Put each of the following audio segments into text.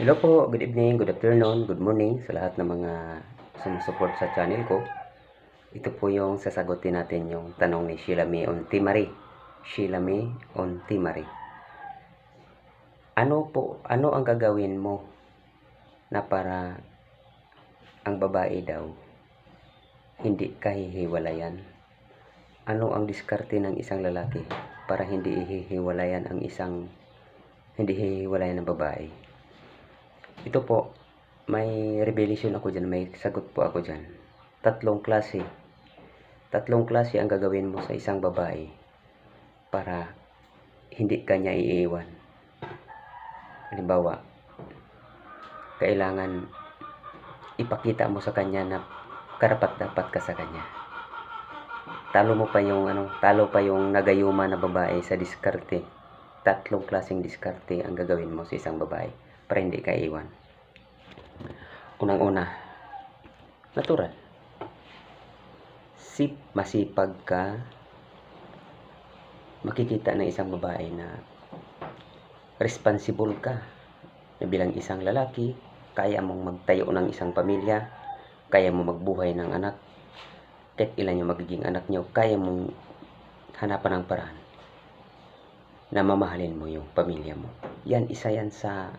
Hello po, good evening, good afternoon, good morning sa lahat ng mga sumusupport sa channel ko. Ito po yung sasagutin natin yung tanong ni Sheila May on Timari. Sheila May on Timari. Ano po, ano ang gagawin mo na para ang babae daw hindi kahihiwalayan? Ano ang diskarte ng isang lalaki para hindi ihihiwalayan ang isang hindi hihiwalayan ng babae? Ito po, may revelation ako dyan, may sagot po ako dyan. Tatlong klase. Tatlong klase ang gagawin mo sa isang babae para hindi ka niya iiwan. Halimbawa, kailangan ipakita mo sa kanya na karapat dapat ka sa kanya. Talo mo pa yung ano, talo pa yung nagayuma na babae sa diskarte. Tatlong klaseng diskarte ang gagawin mo sa isang babae para hindi ka iwan. Unang-una, natural. Sip, masipag ka, makikita ng isang babae na responsible ka na bilang isang lalaki, kaya mong magtayo ng isang pamilya, kaya mo magbuhay ng anak, kahit ilan yung magiging anak nyo, kaya mong hanapan ng paraan na mamahalin mo yung pamilya mo. Yan, isa yan sa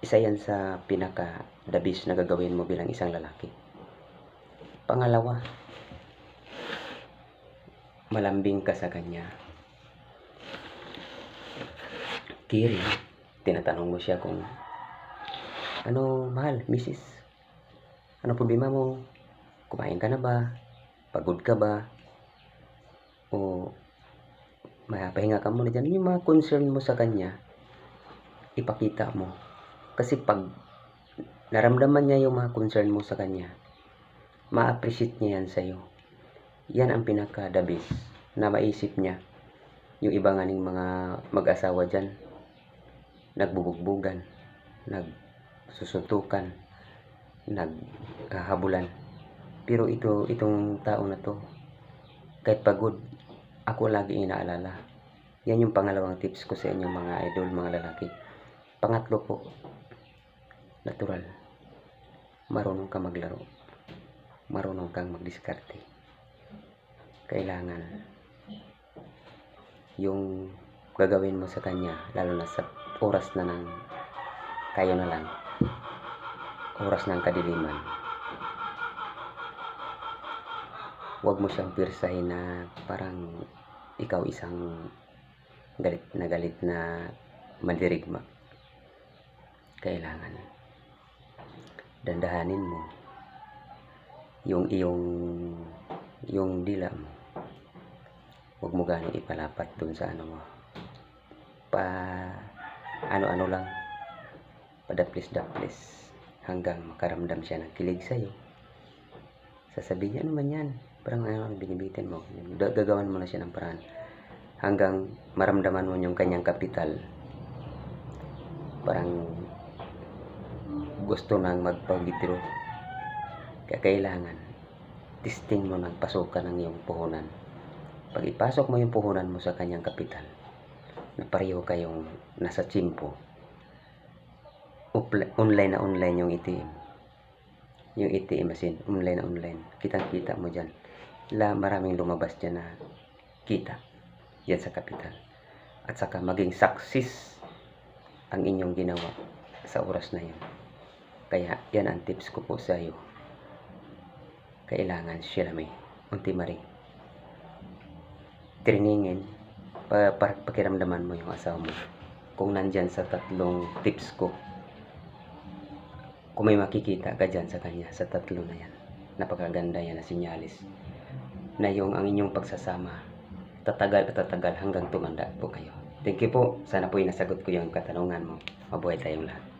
isa yan sa pinaka the best na gagawin mo bilang isang lalaki. Pangalawa, malambing ka sa kanya. Kiri, tinatanong mo siya kung ano, mahal, misis, ano problema mo? Kumain ka na ba? Pagod ka ba? O mapahinga ka muna dyan. Yung mga concern mo sa kanya, ipakita mo. Kasi pag naramdaman niya yung mga concern mo sa kanya, ma-appreciate niya yan sa'yo. Yan ang pinaka-the na maisip niya. Yung iba nga ning mga mag-asawa dyan, nagbubugbugan, nagsusuntukan, naghahabulan. Pero ito, itong tao na to, kahit pagod, ako lagi inaalala. Yan yung pangalawang tips ko sa inyo mga idol, mga lalaki. Pangatlo po, natural. Marunong ka maglaro. Marunong kang magdiskarte. Kailangan yung gagawin mo sa kanya, lalo na sa oras na ng kayo na lang, oras ng kadiliman, huwag mo siyang pirsahin na parang ikaw isang galit na galit na mandirigma. Kailangan dandahanin mo yung iyong yung dila mo. Huwag mo ganong ipalapat dun sa ano mo. Pa ano-ano lang padaplis-daplis hanggang makaramdam siya ng kilig sa'yo. Sasabihin niya, ano man yan? Parang ano, binibitin mo. Gagawan mo na siya ng paraan. Hanggang maramdaman mo yung kanyang kapital. Parang gusto nang magpag-withdraw. Kaya kailangan, testing mo ng pasukan ng iyong puhunan. Pag ipasok mo yung puhunan mo sa kanyang kapital, na pareho kayong nasa chimpo, online na online yung ATM. Yung ATM machine, online na online. Kitang-kita mo dyan. La, maraming lumabas dyan na kita. Yan sa kapital. At saka maging success ang inyong ginawa sa oras na yun. Kaya yan ang tips ko po sa iyo. Kailangan sila may unti maring triningin para, para pakiramdaman mo yung asawa mo. Kung nandyan sa tatlong tips ko, kung may makikita ka dyan sa kanya, sa tatlo na yan, napakaganda yan na sinyalis, na yung ang inyong pagsasama, tatagal at tatagal hanggang tumanda po kayo. Thank you po. Sana po inasagot ko yung katanungan mo. Mabuhay tayong lahat.